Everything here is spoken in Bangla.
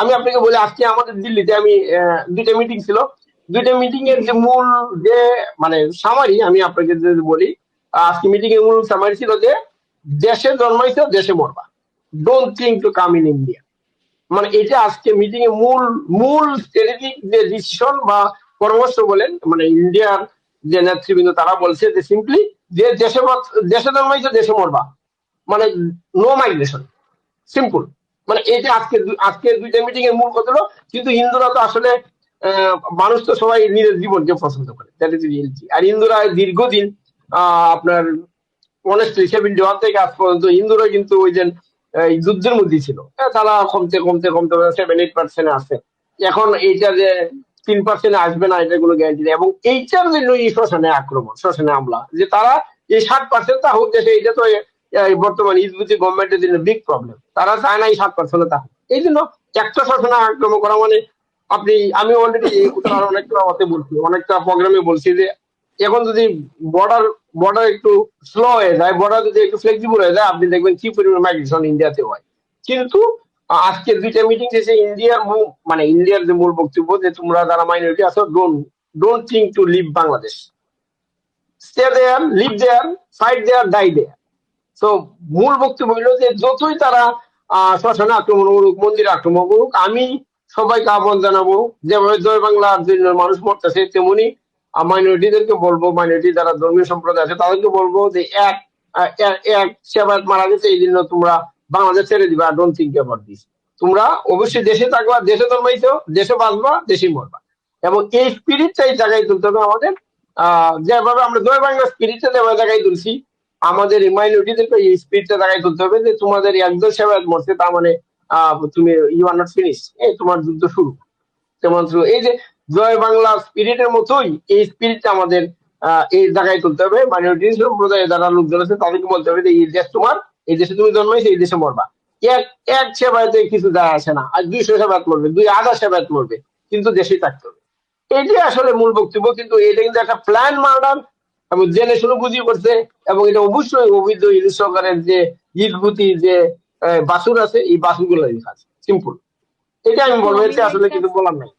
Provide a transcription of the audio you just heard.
আমি আপনাকে বলি আজকে আমাদের দিল্লিতে আমি দুইটা মিটিং ছিল। দুইটা মিটিং এর যে মূল যে মানে সামারি আমি আপনাকে যদি বলি, আজকে মিটিং এর মূল সামারি ছিল যে, দেশে জন্মাইছে, দেশে মরবা। Don't think to come in India মানে এটা আজকে মিটিং এ মূল মূল স্ট্র্যাটেজিক যে ডিসিশন বা পরামর্শ বলেন মানে ইন্ডিয়ার যে নেতৃবৃন্দ, তারা বলছে যে সিম্পলি যে দেশে দেশে জন্মাইছে, দেশে মরবা। মানে নো মাইগ্রেশন সিম্পল মানে আজকে দু- আজকে দুইটা মিটিং এর মূল কথা কিন্তু হিন্দুরা তো আসলে মানুষ তো সবাই নিজের জীবনকে পছন্দ করে। দ্যাট ইজ রিয়েলিটি আর হিন্দুরা দীর্ঘদিন আপনার অনেস্টলি সেভেন্টি ওয়ান থেকে আজ পর্যন্ত হিন্দুরা কিন্তু ওই যে যুদ্ধের মধ্যে ছিল। হ্যাঁ, তারা কমতে কমতে কমতে সেভেন এইট পার্সেন্ট আছে। এখন এইটা যে তিন পার্সেন্ট আসবে না এটা কোনো গ্যারান্টি নেই। এবং এইটার জন্য এই শ্মশানে আক্রমণ শ্মশানে হামলা যে তারা এই ষাট পার্সেন্ট তা হোক দেশে এটা তো এই বর্তমান ইসবুতি গভর্নমেন্টের জন্য বিগ প্রবলেম তারা চায় না এই ষাট পার্সেন্ট তা এই জন্য একটা শ্মশানে আক্রমণ করা মানে আপনি, আমি অলরেডি অনেকটা কথাতে বলছি, অনেকটা প্রোগ্রামে বলছি যে এখন যদি বর্ডার বর্ডার একটু স্লো হয়ে যায় বর্ডার যদি একটু ফ্লেক্সিবল হয়ে যায়, আপনি দেখবেন কি পরিমাণ মাইগ্রেশন ইন্ডিয়াতে হয়। কিন্তু আজকে দুইটা মিটিং শেষে ইন্ডিয়ার মানে ইন্ডিয়ার যে মূল বক্তব্য যে তোমরা যারা মাইনরিটি আছো don't don't think to leave Bangladesh stay there leave there fight there die there তো মূল বক্তব্য হলো যে যতই তারা শ্মশানে আক্রমণ করুক, মন্দিরে আক্রমণ করুক, আমি সবাইকে আহ্বান জানাব যেভাবে জয় বাংলার জন্য মানুষ মরতেছে, তেমনি মাইনরিটিদেরকে বলব মাইনরিটি যারা ধর্মীয় সম্প্রদায় আছে, তাদেরকে বলব যে, এক এক- সেবায়ত মারা গেছে, এই জন্য তোমরা বাংলাদেশ ছেড়ে দিবা ডোন্ট থিঙ্ক অ্যাবাউট দিস তোমরা অবশ্যই দেশে থাকবা, দেশে জন্মাইছো, দেশে বাঁচবা, দেশে মরবা। এবং এই স্পিরিটটা এই জায়গায় তুলতে হবে আমাদের আহ যেভাবে আমরা জয় বাংলা স্পিরিটটা যেভাবে জায়গায় তুলছি আমাদের মাইনরিটিদেরকে এই স্পিরিটটা জায়গায় তুলতে হবে যে তোমাদের একজন সেবায়ত মরছে, তার মানে তুমি ইউ আর নট ফিনিশ এই তোমার যুদ্ধ শুরু। শুরু। এই যে জয় বাংলা স্পিরিটের মতোই এই স্পিরিটটা আমাদের এই জায়গায় তুলতে হবে। মাইনরিটি সম্প্রদায়ে যারা লোকজন আছে, তাদেরকে বলতে হবে যে এই দেশ তোমার, এই দেশে তুমি জন্মাইছো এই দেশে মরবা। এক এক সেবায়তে কিছু যায় আসে না, আর দুইশো সেবায়ত মরবে, দুই আধা সেবায়ত মরবে, কিন্তু দেশেই থাকতে হবে। এটাই আসলে মূল বক্তব্য, কিন্তু এটা কিন্তু একটা প্ল্যান মার্ডার এবং জেনে শুনে বুঝিয়ে করছে, এবং এটা অবশ্যই অভিজ্ঞ ইলিশ সরকারের যে ইটভূতি যে বাসুর আছে, এই বাসুরগুলো লেখা আছে। সিম্পল এটা আমি বলব এটা আসলে কিন্তু বলার নাই।